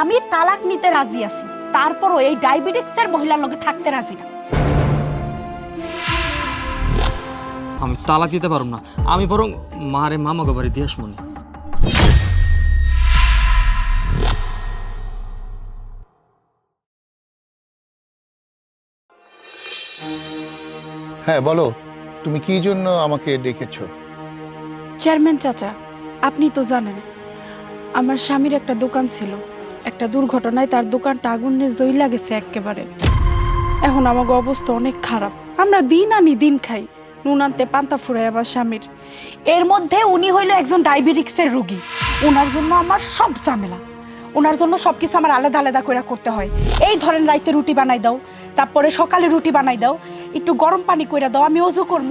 আমি তালাক নিতে রাজি আছি। তারপরও এই ডায়াবেটিক্সের মহিলার লগে থাকতে রাজি না। আমি তালাক দিতে পারব না। আমি বরং মারে মামাকে বাড়ি দিয়ে আসমনি হ্যাঁ বলো তুমি কি জন্য আমাকে ডেকেছো? চেয়ারম্যান চাচা আপনি তো জানেন আমার স্বামীর একটা দোকান ছিল। একটা দুর্ঘটনায় তার দোকানটা আগুনে জইলা গেছে একেবারে এখন আমাকে অবস্থা অনেক খারাপ। আমরা দিন আনি দিন খাই। নুন আনতে পান্তা ফুরাই আমার স্বামীর। এর মধ্যে উনি হইল একজন ডায়াবেটিক্সের রোগী। ওনার জন্য আমার সব ঝামেলা। ওনার জন্য সব কিছু আমার আলাদা আলাদা করে করতে হয়। এই ধরেন রাইতে রুটি বানাই দাও, তারপরে সকালে রুটি বানাই দাও, একটু গরম পানি করে দাও, আমি অজু করব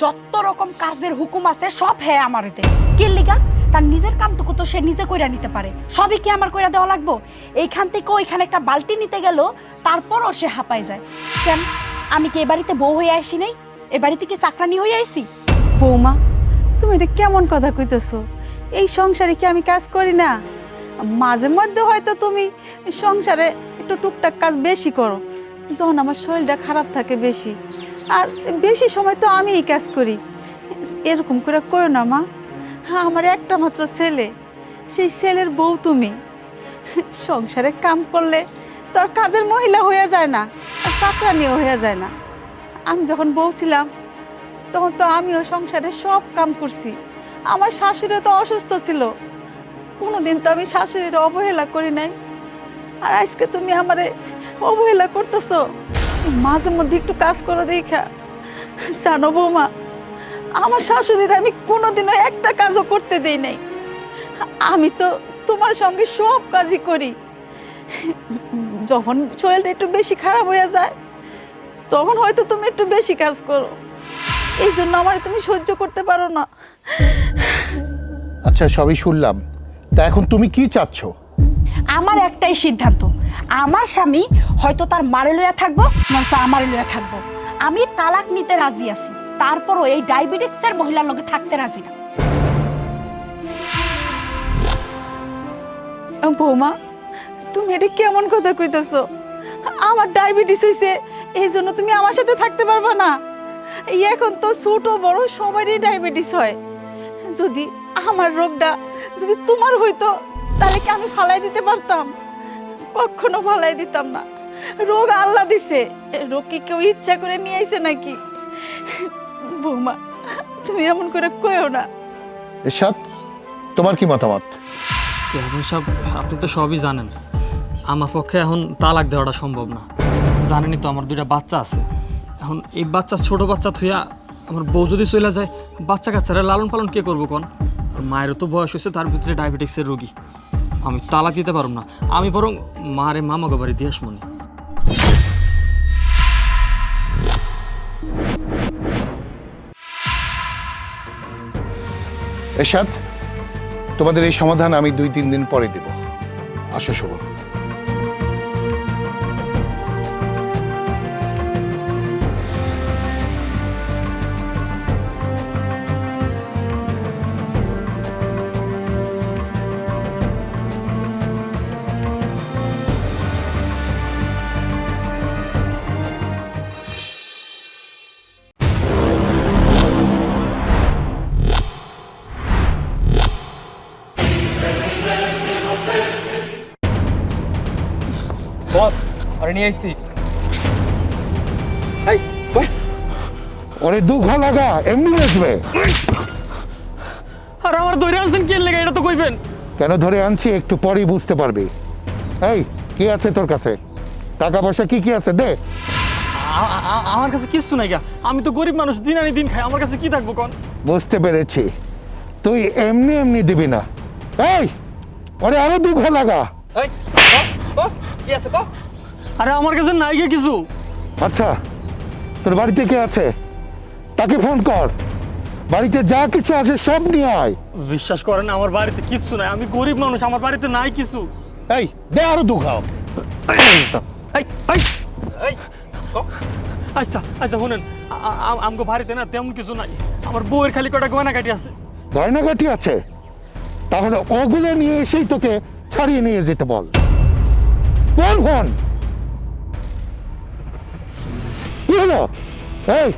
যত রকম কাজের হুকুম আছে সব হ্যাঁ আমার এতে কি লিগা তার নিজের কামটুকু তো সে নিজে কইরা নিতে পারে। সবই কি আমার কইরা দেওয়া লাগবো? এইখান থেকে ওইখানে একটা বালতি নিতে গেল, তারপরও সে হাঁপায় যায়। কেন? আমি কি এ বাড়িতে বউ হয়ে আসি নাই? এ বাড়িতে কি চাকরানি হয়ে আইছি? বৌমা, তুমি এটা কেমন কথা কইতেছো? এই সংসারে কি আমি কাজ করি না? মাঝে মধ্যে হয়তো তুমি সংসারে একটু টুকটাক কাজ বেশি করো। যখন আমার শরীরটা খারাপ থাকে বেশি। আর বেশি সময় তো আমিই কাজ করি। এরকম করে করো না, মা। হ্যাঁ আমার একটা মাত্র ছেলে। সেই ছেলের বউ তুমি। সংসারে কাম করলে তোর কাজের মহিলা হয়ে যায় না, আর চাকরানিও হয়ে যায় না। আমি যখন বউ ছিলাম, তখন তো আমিও সংসারে সব কাম করছি। আমার শাশুড়ি তো অসুস্থ ছিল। কোনোদিন তো আমি শাশুড়ির অবহেলা করি নাই। আর আজকে তুমি আমারে অবহেলা করতেছো। মাঝে মধ্যে একটু কাজ করো দেখা। জানো বৌমা আমার শাশুড়ির আমি কোনোদিনও একটা কাজও করতে দেই নাই। আমি তো তোমার সঙ্গে সব কাজই করি। যখন শরীরটা একটু বেশি খারাপ হয়ে যায় তখন হয়তো তুমি একটু বেশি কাজ করো। এই জন্য আমার তুমি সহ্য করতে পারো না। আচ্ছা সবই শুনলাম। তা এখন তুমি কি চাচ্ছ? আমার একটাই সিদ্ধান্ত। আমার স্বামী হয়তো তার মারে লইয়া থাকব নয়তো আমারে লইয়া থাকব। আমি তালাক নিতে রাজি আছি। তারপরও এই ডায়াবেটিক্সের মহিলার লগে থাকতে রাজি না। বৌমা, তুমি এটা কেমন কথা কইতেছো? আমার ডায়াবেটিস হয়েছে এই জন্য তুমি আমার সাথে থাকতে পারবে না। এখন তো ছোট, বড়, সবারই ডায়াবেটিস হয়। যদি আমার রোগটা যদি তোমার হইতো, তাহলে কি আমি ফালাই দিতে পারতাম? কখনো ফালাই দিতাম না। রোগ আল্লাহ দিছে। রোগ কি কেউ ইচ্ছা করে নিয়ে আইছে নাকি? বৌমা তুমি এমন করে কইও না। এরশাদ তোমার কি মতামত? চেয়ারম্যান সাহেব আপনি তো সবই জানেন। আমার পক্ষে এখন তালাক দেওয়াটা সম্ভব না। জানেনই তো আমার দুইটা বাচ্চা আছে। এখন এই বাচ্চা ছোট বাচ্চা থুইয়া আমার বউ যদি চলে যায় বাচ্চা কাচ্চারা লালন পালন কে করব কোন? আর মায়েরও তো বয়স হয়েছে তার ভিতরে ডায়াবেটিক্সের রোগী। আমি তালাক দিতে পারব না। আমি বরং মারে মামাকে বাড়ি দিয়ে আসমনি এরশাদ তোমাদের এই সমাধান আমি দুই তিন দিন পরে দেব। আসো শুভ। নিয়ে আসছি। ওরে দুঃখ লাগা এমনি আসবে। আর আমার দৈরে আনছেন কে লেগে এটা তো কইবেন। কেন ধরে আনছি একটু পরেই বুঝতে পারবি। এই কি আছে তোর কাছে? টাকা পয়সা কি কি আছে দে। আমার কাছে কিচ্ছু নাই গা। আমি তো গরিব মানুষ দিন আনি দিন খাই আমার কাছে কি থাকব কোন? বুঝতে পেরেছি। তুই এমনি এমনি দিবি না। এই ওরে আরও দুঃখ লাগা। এই কি আছে ক? আরে আমার কাছে নাই গে কিছু। আচ্ছা তোর বাড়িতে কে আছে? তাকে ফোন কর। বাড়িতে যা কিছু আছে সব নিয়ে আয়। বিশ্বাস করেন আমার বাড়িতে কিছু নাই। আমি গরিব মানুষ আমার বাড়িতে নাই কিছু। এই দে আরও এই এই আচ্ছা আচ্ছা শুনেন আমগো বাড়িতে না তেমন কিছু নাই। আমার বউয়ের খালি কটা গয়না কাটি আছে। গয়নাগাটি আছে? তাহলে ওগুলো নিয়ে এসেই তোকে ছাড়িয়ে নিয়ে যেতে বল। কোন ফোন? কি হলো এই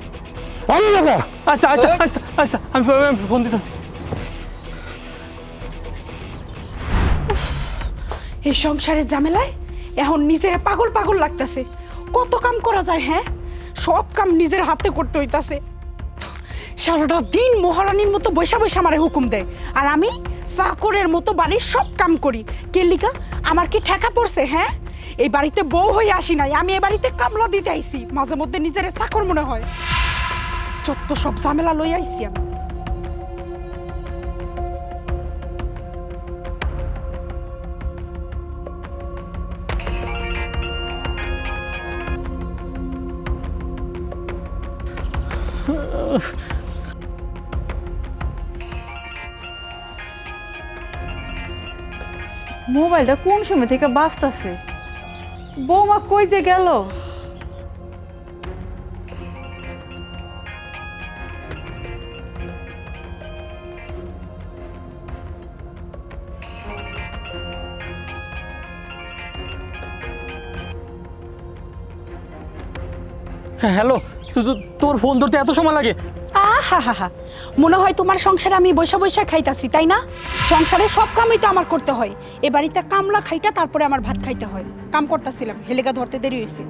আরে বাবা আচ্ছা আচ্ছা আচ্ছা আচ্ছা আমি আমি ফোন দিতেছি এই সংসারের ঝামেলায় এখন নিজের পাগল পাগল লাগতেছে। কত কাম করা যায় হ্যাঁ? সব কাম নিজের হাতে করতে হইতাছে। সারাটা দিন মহারানীর মতো বৈশা বৈশা আমারে হুকুম দেয়। আর আমি চাকরের মতো বাড়ির সব কাম করি। কেলিকা আমার কি ঠেকা পড়ছে হ্যাঁ? এই বাড়িতে বউ হয়ে আসি নাই, আমি এই বাড়িতে কামলা দিতে আইছি। মাঝে মধ্যে নিজের চাকর মনে হয়। যত সব ঝামেলা লই আইছি আমি। মোবাইলটা কোন সময় থেকে বাঁচতেছে বৌমা কই যে গেল? হ্যাঁ হ্যালো তোর ফোন ধরতে এত সময় লাগে। আহা হা হা মনে হয় তোমার সংসারে আমি বৈশা বৈশা খাইতাছি তাই না? সংসারে সব কামই তো আমার করতে হয়। এ বাড়িতে কামলা খাইটা তারপরে আমার ভাত খাইতে হয়। কাম করতেছিলাম হেলেগা ধরতে দেরি হয়েছে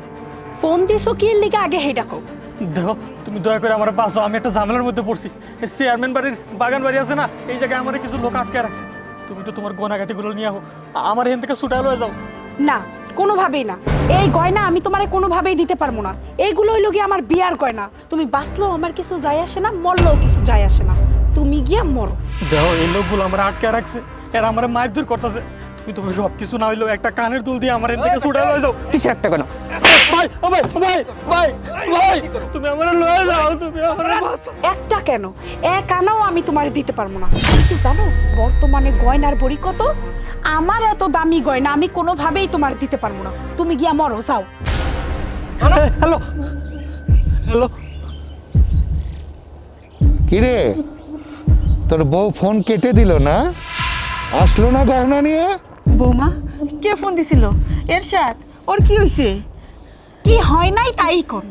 ফোন দিছো কি এর লিগে? আগে হেডা কও দেখো তুমি দয়া করে আমার বাঁচো আমি একটা ঝামেলার মধ্যে পড়ছি। এই চেয়ারম্যান বাড়ির বাগান বাড়ি আছে না এই জায়গায় আমার কিছু লোক আটকে রাখছে। তুমি তো তোমার গনাগাটিগুলো নিয়ে আহো আমার এখান থেকে ছুটাই লয়ে যাও। না কোনোভাবেই না। এই গয়না আমি তোমারে কোনোভাবেই দিতে পারব না। এইগুলো হইল গিয়ে আমার বিয়ার গয়না। তুমি বাঁচলেও আমার কিছু যায় আসে না, মরলেও কিছু যায় আসে না। তুমি গিয়া মরো। দেখো, এই লোকগুলো আমার আটকে রাখছে। এরা আমার মারধর করতেছে। তুমি সব কিছু না হইলেও একটা কানের দুল দিয়ে আমার থেকে ছুটাই লয়ে যাও কিছু একটা কেন ভাই ও ভাই ভাই ভাই ভাই তুমি আমার লয়ে যাও তুমি আমার বাঁচাও একটা কেন এক আনাও আমি তোমারে দিতে পারব না তুমি কি জানো বর্তমানে গয়নার বড়ি কত আমার এত দামি গয়না আমি কোনোভাবেই তোমার দিতে পারব না তুমি গিয়া মরো যাও হ্যালো হ্যালো কিরে তোর বউ ফোন কেটে দিল না আসলো না গহনা নিয়ে বৌমা কে ফোন দিছিল? এরশাদ ওর কি হয়েছে কি হয় নাই তাই কোন।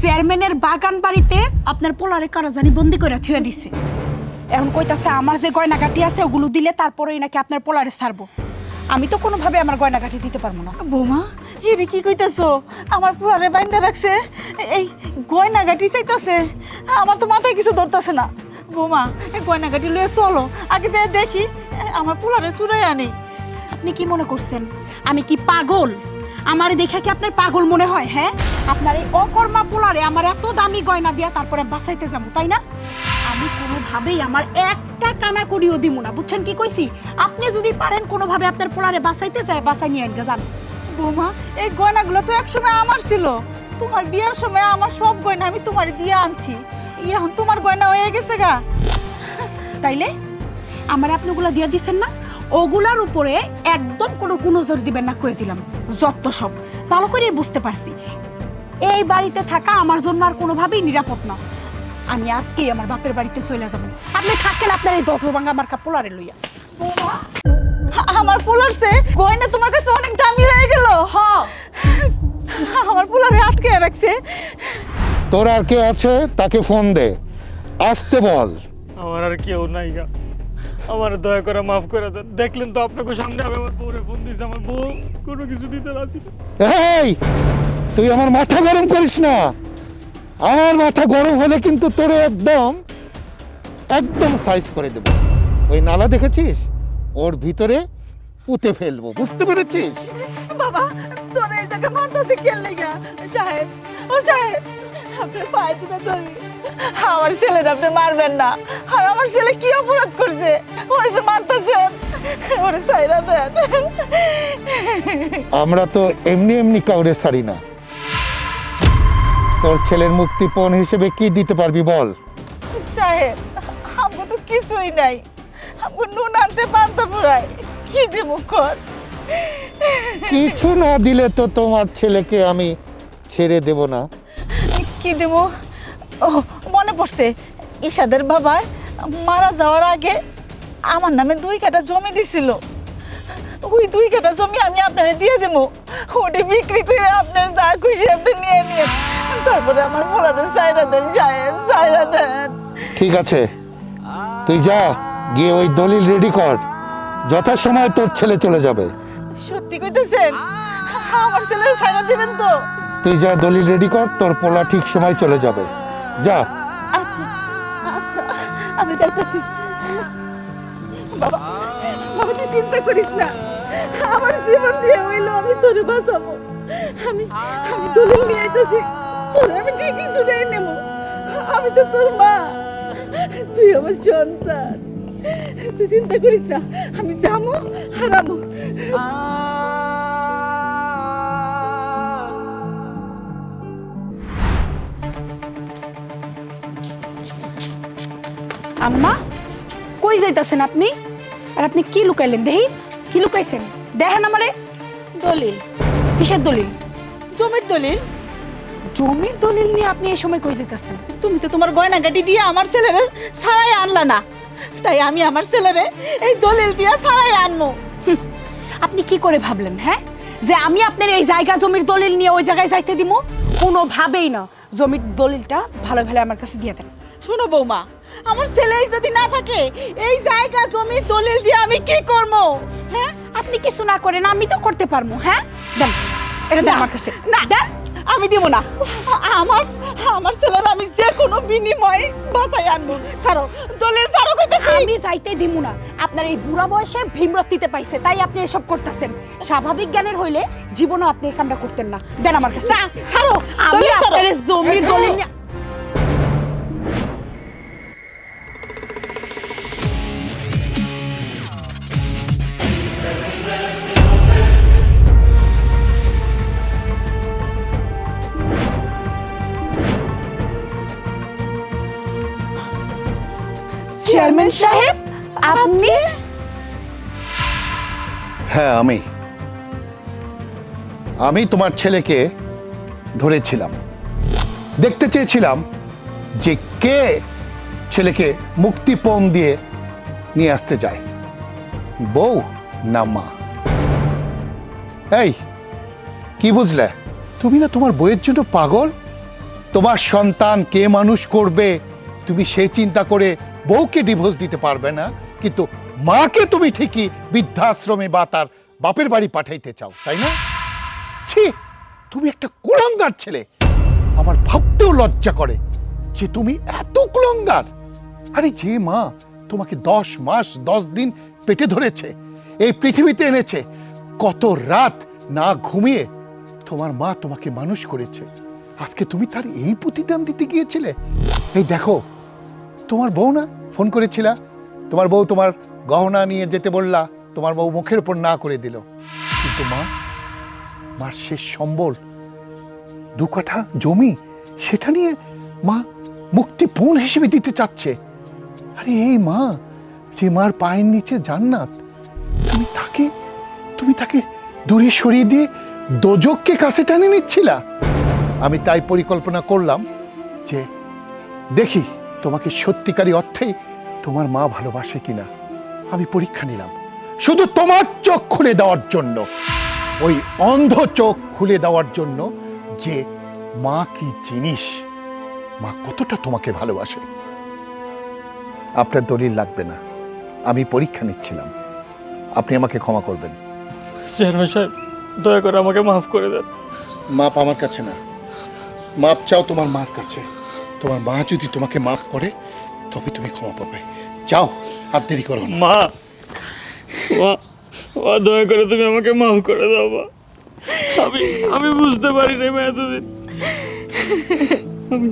চেয়ারম্যানের বাগান বাড়িতে আপনার পোলারে কারও জানি বন্দি করে থুয়ে দিছে। এখন কইতাছে আমার যে গয়নাগাটি আছে ওগুলো দিলে তারপরেই নাকি আপনার পোলারে ছাড়বো। আমি তো কোনোভাবে আমার গয়নাগাটি দিতে পারব না। বৌমা এরে কি কইতাছো? আমার পোলারে বাইন্দা রাখছে? এই গয়নাগাটি চাইতাছে? আমার তো মাথায় কিছু ধরতাছে না। বৌমা এই গয়নাগাটি লয়ে চলো আগে যে দেখি আমার পোলারে চুরাই আনি। আপনি কি মনে করছেন? আমি কি পাগল? আমার দেখে কি আপনার পাগল মনে হয় হ্যাঁ? আপনার এই অকর্মা পোলারে আমার এত দামি গয়না দিয়া তারপরে বাঁচাইতে যাব, তাই না? আমি কোনোভাবেই আমার একটা কানা করিও দিব না, বুঝছেন কি কইছি? আপনি যদি পারেন কোনোভাবে আপনার পোলারে বাঁচাইতে যায়, বাঁচাই নিয়ে আনগে যান বৌমা, এই গয়নাগুলো তো এক সময় আমার ছিল। তোমার বিয়ার সময় আমার সব গয়না আমি তোমার দিয়ে আনছি। এখন তোমার গয়না হয়ে গেছে গা। তাইলে? আমার আপনি ওগুলা দিয়ে দিচ্ছেন না? ওগুলার উপরে একদম কোনো গুণজোর দিবেন না করে দিলাম। যত সব। ভালো করে বুঝতে পারছি। এই বাড়িতে থাকা আমার জন্য আর কোনোভাবেই নিরাপদ না। আমি আজকেই আমার বাপের বাড়িতে চলে যাব। আপনি থাকেন আপনার এই দজভাঙ্গা আমার কাপড়ারে লইয়া। আমার পোলারছে গয়না তোমার কাছে অনেক দামি হয়ে গেল। হ। আমার পোলারে আটকে রাখছে। তোর আর কে আছে? তাকে ফোন দে। আসতে বল। আমার আর কেউ নাই গা। আমার দয়া করে মাফ করে দেন। দেখলেন তো আপনাকে সামনে আমি আমার বউরে ফোন দিয়েছি আমার বউ কোনো কিছু দিতে রাজি না। এই তুই আমার মাথা গরম করিস না। আমার মাথা গরম হলে কিন্তু তোর একদম একদম সাইজ করে দেবো। ওই নালা দেখেছিস? ওর ভিতরে পুঁতে ফেলব বুঝতে পেরেছিস? বাবা তোর এই জায়গা মানতাছে কেন লেগা? সাহেব ও সাহেব। পায়ে ধরি আমার ছেলেটা আপনি মারবেন না। আর আমার ছেলে কি অপরাধ করছে? ওরে যে মারতেছেন ওরে সাইরা দেন। আমরা তো এমনি এমনি কাউরে ছাড়ি না। তোর ছেলের মুক্তিপণ হিসেবে কি দিতে পারবি বল? সাহেব আমগো তো কিছুই নাই। আমগো নুন আনতে পান্তা পুরাই কি দেবো কর? কিছু না দিলে তো তোমার ছেলেকে আমি ছেড়ে দেব না। কি দেব। ও মনে পড়ছে ঈশাদের বাবা মারা যাওয়ার আগে আমার নামে দুই কাটা জমি দিছিল। ওই দুই কাটা জমি আমি আপনারে দিয়ে দেবো। ওটি বিক্রি করে আপনার যা খুশি আপনি নিয়ে নিয়ে তারপরে আমার মোলাটা সাইরা দেন সাইরা দেন। ঠিক আছে। তুই যা গিয়ে ওই দলিল রেডি কর। যথাসময় তোর ছেলে চলে যাবে। সত্যি কইতেছেন? আমার ছেলে সাইরা দিবেন তো? তুই যা দলিল রেডি কর, তোর পোলা ঠিক সময় চলে যাবে। যা। আচ্ছা আচ্ছা আমি চিন্তা করিস না। আমার আমি তুই আমার তুই চিন্তা করিস না, আমি যাব, হারাবো। আম্মা কই যাইতাছেন আপনি? আর আপনি কি লুকাইলেন? দেহি কি লুকাইছেন? দেখেন আমারে। দলিল। কিসের দলিল? জমির দলিল। জমির দলিল নিয়ে আপনি এই সময় কই যাইতাছেন? তুমি তো তোমার গয়না গয়নাগাটি দিয়ে আমার ছেলেরে ছাড়াই আনলা না। তাই আমি আমার ছেলেরে এই দলিল দিয়ে ছাড়াই আনব হুঁ, আপনি কি করে ভাবলেন হ্যাঁ? যে আমি আপনার এই জায়গা জমির দলিল নিয়ে ওই জায়গায় যাইতে দিব কোনোভাবেই না। জমির দলিলটা ভালো ভালো আমার কাছে দিয়ে দেন। শোনো বৌমা আমার ছেলেই যদি না থাকে এই জায়গা জমি দলিল দিয়ে আমি কি করব? হ্যাঁ? আপনি কিছু না করেন আমি তো করতে পারব হ্যাঁ? দেন এটা দেন আমার কাছে। না দেন আমি দিব না। আমার আমার ছেলের আমি যে কোনো বিনিময়ে বাঁচাই আনব। ছাড়ো দলিল ছাড়ো কইতেছি। আমি যাইতে দিব না। আপনার এই বুড়া বয়সে ভীমরতিতে পাইছে তাই আপনি এসব করতেছেন। স্বাভাবিক জ্ঞানের হইলে জীবনও আপনি এই কামটা করতেন না। দেন আমার কাছে। ছাড়ো আমি আপনার জমির দলিল চেয়ারম্যান সাহেব, আপনি? হ্যাঁ আমি। আমি তোমার ছেলেকে ধরেছিলাম। দেখতে চেয়েছিলাম যে কে ছেলেকে মুক্তিপণ দিয়ে নিয়ে আসতে যায় বউ না মা? এই, কি বুঝলে? তুমি না তোমার বইয়ের জন্য পাগল? তোমার সন্তান কে মানুষ করবে? তুমি সেই চিন্তা করে বউকে ডিভোর্স দিতে পারবে না, কিন্তু মাকে তুমি ঠিকই বৃদ্ধাশ্রমে বা তার বাপের বাড়ি পাঠাইতে চাও, তাই না? ছি, তুমি একটা কুলঙ্গার ছেলে। আমার ভাবতেও লজ্জা করে যে তুমি এত কুলঙ্গার। আরে যে মা তোমাকে দশ মাস, দশ দিন পেটে ধরেছে, এই পৃথিবীতে এনেছে, কত রাত না ঘুমিয়ে তোমার মা তোমাকে মানুষ করেছে। আজকে তুমি তার এই প্রতিদান দিতে গিয়েছিলে? এই দেখো তোমার বউ না? ফোন করেছিলা? তোমার বউ তোমার গহনা নিয়ে যেতে বললা, তোমার বউ মুখের উপর না করে দিল। কিন্তু মা, মার শেষ সম্বল, দু কাঠা জমি, সেটা নিয়ে মা মুক্তিপণ হিসেবে দিতে চাচ্ছে। আরে এই মা, যে মার পায়ের নিচে জান্নাত, তুমি তাকে তুমি তাকে দূরে সরিয়ে দিয়ে দোজককে কাছে টানে নিচ্ছিলা। আমি তাই পরিকল্পনা করলাম যে, দেখি তোমাকে সত্যিকারী অর্থে তোমার মা ভালোবাসে কিনা আমি পরীক্ষা নিলাম। শুধু তোমার চোখ খুলে দেওয়ার জন্য। ওই অন্ধ চোখ খুলে দেওয়ার জন্য যে মা কি জিনিস মা কতটা তোমাকে ভালোবাসে। আপনার দলিল লাগবে না। আমি পরীক্ষা নিচ্ছিলাম। আপনি আমাকে ক্ষমা করবেন। চেয়ারম্যান সাহেব দয়া করে আমাকে মাফ করে দেন। মাপ আমার কাছে না। মাপ চাও তোমার মার কাছে। তোমার মা যদি তোমাকে মাফ করে তবে তুমি ক্ষমা পাবে। যাও আর দেরি করো না। মা মা দয়া করে তুমি আমাকে মাফ করে দাও মা। আমি আমি বুঝতে পারি না মা এতদিন। আমি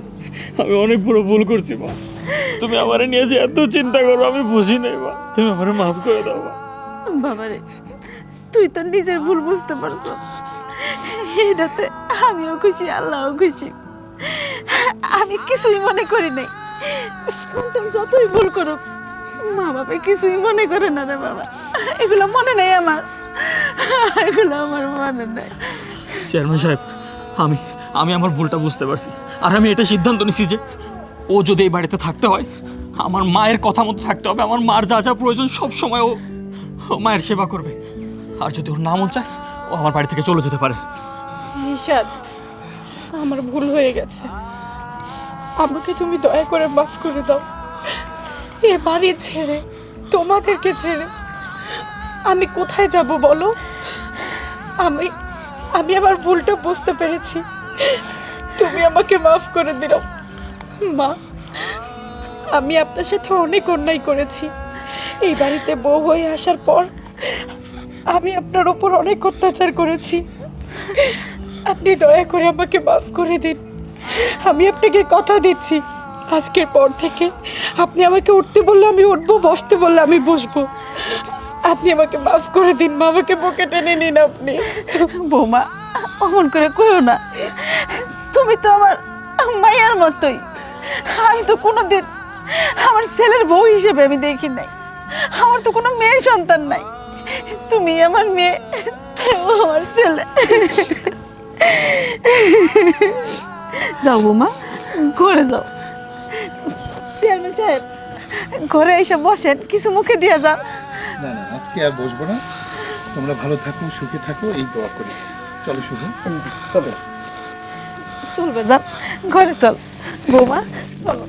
আমি অনেক বড় ভুল করছি মা। তুমি আমার নিয়ে যে এত চিন্তা করো আমি বুঝি নাই মা। তুমি আমার মাফ করে দাও মা। বাবারে তুই তো নিজের ভুল বুঝতে পারছ। এটাতে আমিও খুশি আল্লাহও খুশি। আমি কিছুই মনে করি নাই। সন্তান যতই ভুল করুক মা বাবা কিছুই মনে করে না রে বাবা। এগুলো মনে নেই আমার। এগুলো আমার মনে নেই। চেয়ারম্যান সাহেব আমি আমি আমার ভুলটা বুঝতে পারছি। আর আমি এটা সিদ্ধান্ত নিছি যে ও যদি এই বাড়িতে থাকতে হয় আমার মায়ের কথা মতো থাকতে হবে। আমার মার যা যা প্রয়োজন সব সময় ও মায়ের সেবা করবে। আর যদি ওর নামও চায় ও আমার বাড়ি থেকে চলে যেতে পারে। নিশাদ আমার ভুল হয়ে গেছে। আমাকে তুমি দয়া করে মাফ করে দাও। এ বাড়ি ছেড়ে, তোমাদেরকে ছেড়ে। আমি কোথায় যাব বলো? আমি আমি আমার ভুলটা বুঝতে পেরেছি। তুমি আমাকে মাফ করে দিও মা, আমি আপনার সাথে অনেক অন্যায় করেছি। এই বাড়িতে বউ হয়ে আসার পর আমি আপনার ওপর অনেক অত্যাচার করেছি। আপনি দয়া করে আমাকে মাফ করে দিন। আমি আপনাকে কথা দিচ্ছি। আজকের পর থেকে আপনি আমাকে উঠতে বললে আমি উঠবো, বসতে বললে আমি বসবো। আপনি আমাকে মাফ করে দিন আমাকে বুকে টেনে নিন আপনি। বৌমা, অমন করে কইও না। তুমি তো আমার মায়ের মতোই। আমি তো কোনোদিন আমার ছেলের বউ হিসেবে আমি দেখি নাই। আমার তো কোনো মেয়ে সন্তান নাই। তুমি আমার মেয়ে আমার ছেলে। যাও বৌমা ঘরে যাও। চেয়ারম্যান সাহেব ঘরে এসে বসেন কিছু মুখে দিয়ে যান। না না আজকে আর বসবো না। তোমরা ভালো থাকো সুখে থাকো এই দোয়া করি। চলো শুভ। চলো চলবে যান। ঘরে চল। বৌমা চলো।